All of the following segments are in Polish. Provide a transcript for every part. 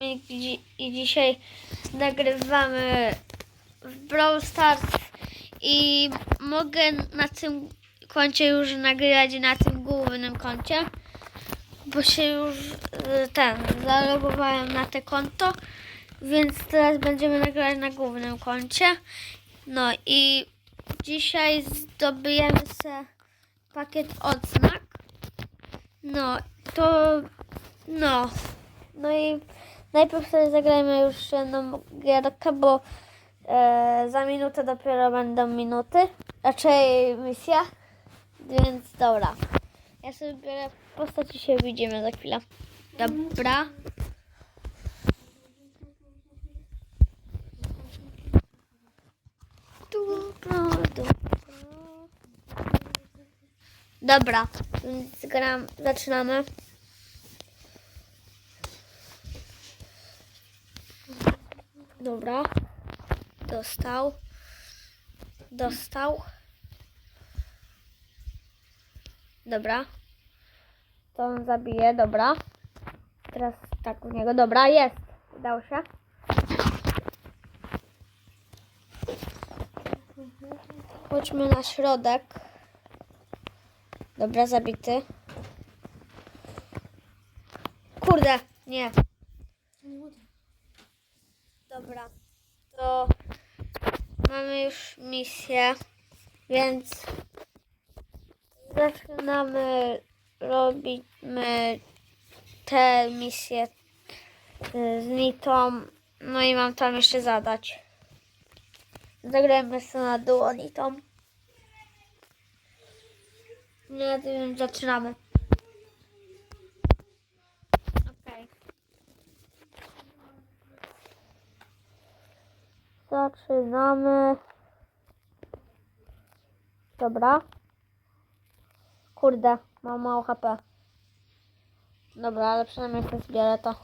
I, dzi- I dzisiaj nagrywamy w Brawl Stars i mogę na tym koncie już nagrywać na tym głównym koncie, bo się już y, ten zalogowałem na te konto, więc teraz będziemy nagrywać na głównym koncie. No i dzisiaj zdobijemy sobie pakiet odznak. No, to no. No i najpierw sobie zagrajmy już jedną gierkę, bo e, za minutę dopiero będą minuty, raczej misja, więc dobra. Ja sobie biorę postać i się widzimy za chwilę. Dobra. Dobra, dobra. Dobra, więc gram, zaczynamy. Dobra. Dostał. Dostał. Dobra. To on zabije, dobra. Teraz tak u niego. Dobra, jest. Udało się. Chodźmy na środek. Dobra, zabity. Kurde, nie. Dobra, to mamy już misję, więc zaczynamy robić te misje y, z Nitą. No i mam tam jeszcze zadać. Zagrajmy sobie na duo Nitą. No, więc zaczynamy. Zaczynamy. Dobra. Kurde, mam mało HP. Dobra, ale przynajmniej sobie zbierę to.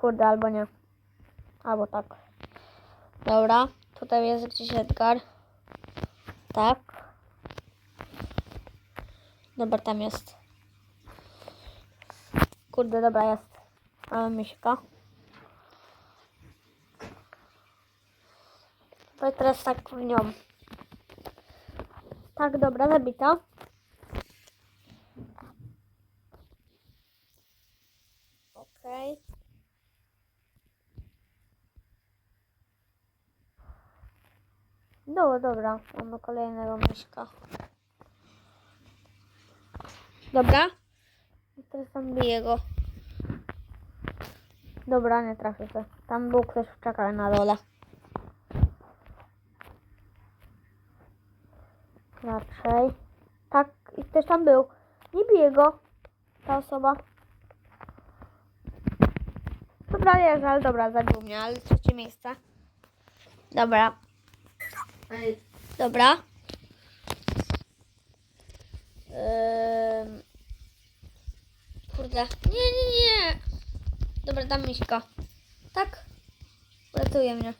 Kurde, albo nie. Albo tak. Dobra, tutaj jest gdzieś Edgar. Tak. Dobra, tam jest. Kurde, dobra, jest. Mamy miśka. To teraz tak w nią. Tak, dobra, zabita. Okej. Dobra, dobra, mamy kolejnego myszka. Dobra. I teraz tam biję go. Dobra, nie trafię się. Tam był ktoś czekał na dole. Raczej. Tak, i ktoś tam był. Nie bije go. Ta osoba. Dobra, jest, ale dobra, zabił mnie, ale trzecie miejsce. Dobra. Dobra. Ym... Kurde. Nie, nie, nie. Dobra, dam miśka. Tak? Ratuje mnie.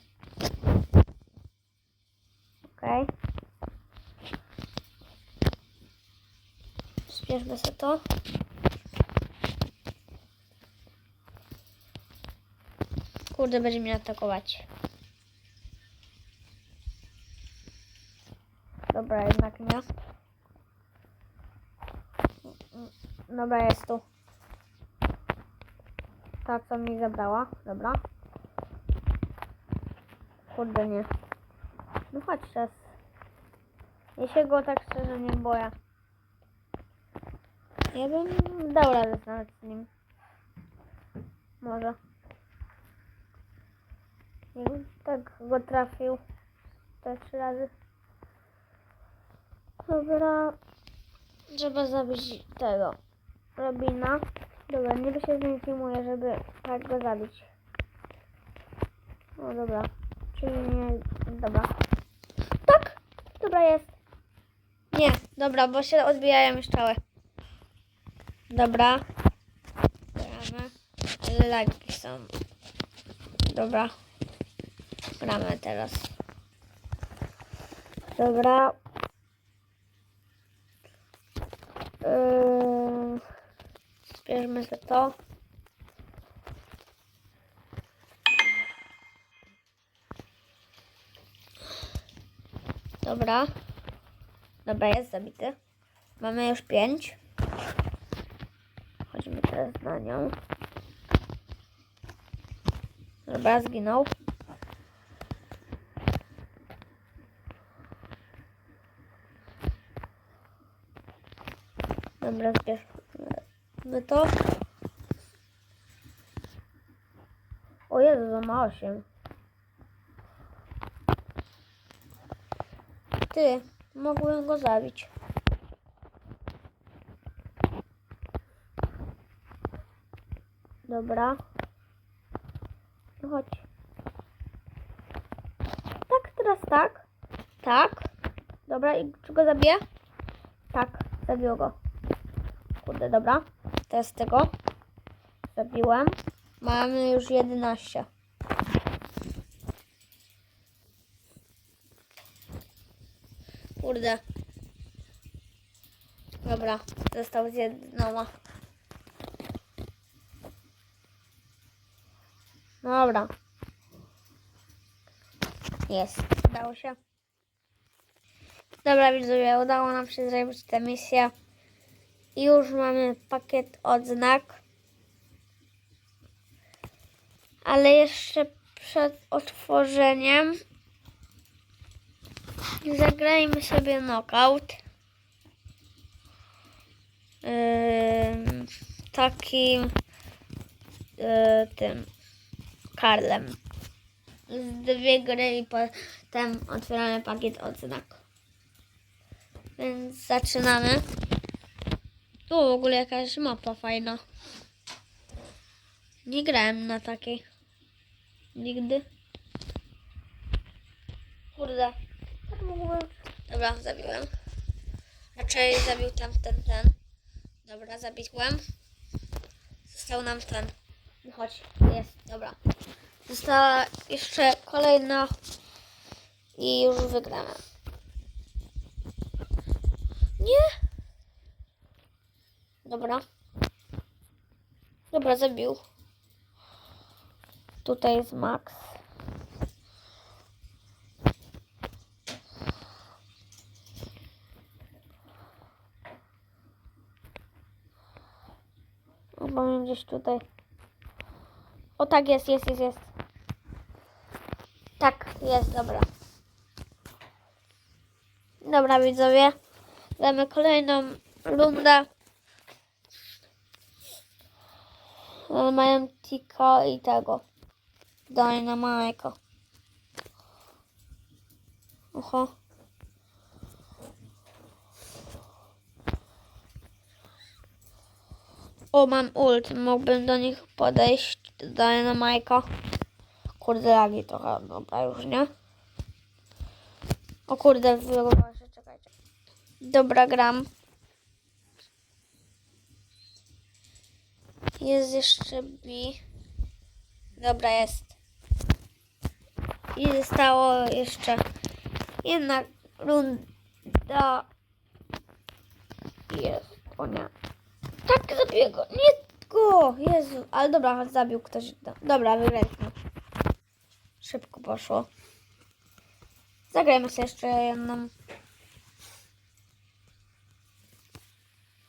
Okej. Zbierzmy sobie to. Kurde, będzie mnie atakować. Dobra, jednak nie. Dobra, jest tu. Ta, co mi zabrała. Dobra. Kurde, nie. No chodź teraz. Ja się go tak szczerze nie boję. Ja bym dał radę z nim. Może. Jakbym tak go trafił. Te trzy razy. Dobra. Trzeba zabić tego. Robina. Dobra, niby się z nim filmuje, żeby tak go zabić. No dobra. Czyli nie... Dobra. Tak! Dobra jest. Nie, dobra, bo się odbijają strzały. Dobra. Gramy. Ale lagi są. Dobra. Gramy teraz. Dobra. Yy, zbierzmy sobie to. Dobra. Dobra, jest zabity. Mamy już pięć. Teraz na nią. Dobra, zginął. Dobra, zbierzmy to. O Jezu, to ma. Ty, mogłem go zabić. Dobra. No chodź. Tak, teraz tak. Tak. Dobra, i czy go zabiję? Tak, zabiło go. Kurde, dobra. Teraz tego. Zabiłem. Mamy już 11. Kurde. Dobra, został z jedną. Dobra. Jest, udało się. Dobra, widzowie, udało nam się zrobić tę misję. I już mamy pakiet odznak. Ale jeszcze przed otworzeniem zagrajmy sobie knockout. Ym, takim yy, tym Karlem. Z dwie gry i potem otwieramy pakiet odznak. Więc zaczynamy. Tu w ogóle jakaś mapa fajna. Nie grałem na takiej. Nigdy. Kurde. Tak mógłbym... Dobra, zabiłem. Raczej zabił tamten ten. Dobra, zabiłem. Został nam ten. Chodź, jest, dobra. Została jeszcze kolejna i już wygramy. Nie. Dobra. Dobra, zabił. Tutaj jest Max. O, mam gdzieś tutaj. O tak, jest, jest, jest, jest. Tak, jest, dobra. Dobra, widzowie. Damy kolejną rundę. Ale mają Tika i tego. Dynamajka. Oho. O, mam ult. Mógłbym do nich podejść. Do Dynamajka. Kurde, lagi trochę. Dobra, już nie. O kurde, wyrobała się, czekajcie. Dobra, gram. Jest jeszcze B. Dobra, jest. I zostało jeszcze jedna runda. Jest, o nie. Tak, zabiję go. Nie go. Jezu. Ale dobra, zabił ktoś. Dobra, wygraliśmy. Szybko poszło. Zagrajmy sobie jeszcze jedną.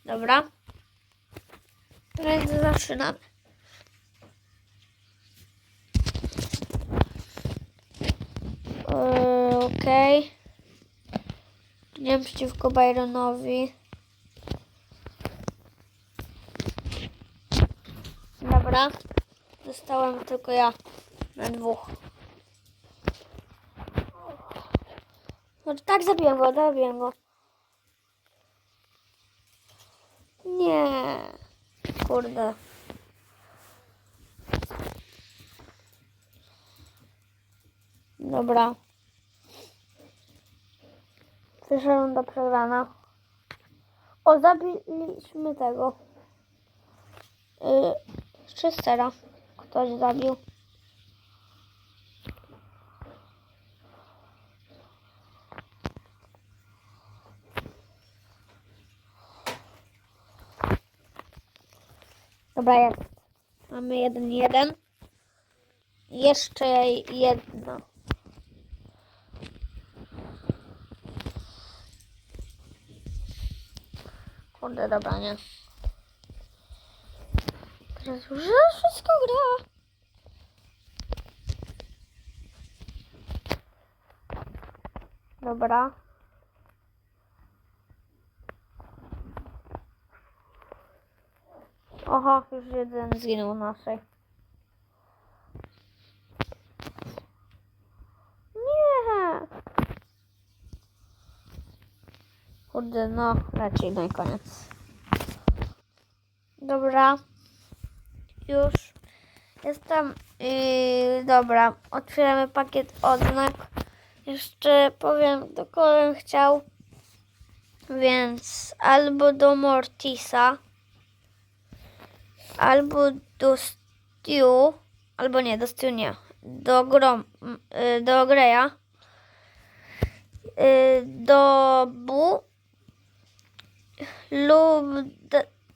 Dobra. Więc zaczynamy. Okej. Nie wiem przeciwko Byronowi. Dobra. Zostałem tylko ja na dwóch. No tak, zabiłem go, zabiłem go. Nie. Kurde. Dobra. Pierwsza runda przegrana. O, zabiliśmy tego. Yy, czy sera ktoś zabił? Dobra, jest. Mamy jeden, jeden. Jeszcze jedno. Kurde, dobra, nie. Już wszystko gra. Dobra. Oho, już jeden zginął naszej. Nie! Kurde, no, raczej no i koniec. Dobra. Już. Jestem. Yy, dobra, otwieramy pakiet odznak. Jeszcze powiem, do kogo bym chciał. Więc albo do Mortisa, albo do Stu, albo nie, do Stu nie, do Grom, y, do Greya, y, do Bu lub,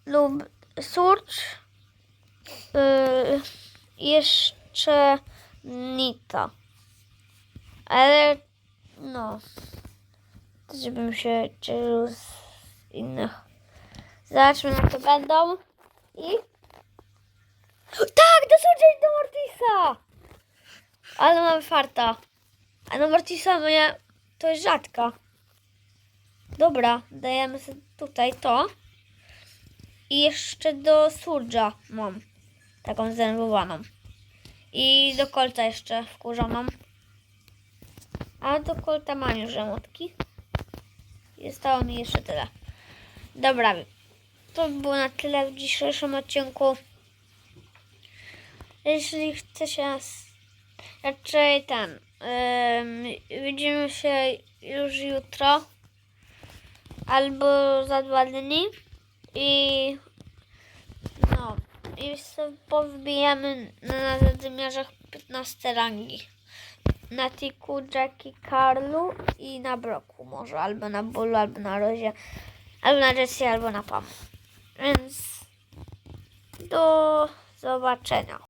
lub Surge, jeszcze Nita. Ale no, żebym się cieszył z innych. Zobaczmy, jak to będą. I. Tak, Surge'a i do Mortisa! Ale mamy farta. A do Mortisa moja to jest rzadka. Dobra, dajemy sobie tutaj to. I jeszcze do Surge'a mam. Taką zdenerwowaną. I do kolca jeszcze wkurzoną. A do kolta mam już emotki. I Zostało mi jeszcze tyle. Dobra, to by było na tyle w dzisiejszym odcinku. Jeśli chce się s- raczej ten, ym, widzimy się już jutro albo za dwa dni i i powbijamy na zadymiarzach 15 rangi na Tiku, Jackie, Karlu i na Broku może, albo na Bullu, albo na Rozie, albo na Jessie, albo na Pam. Więc do zobaczenia.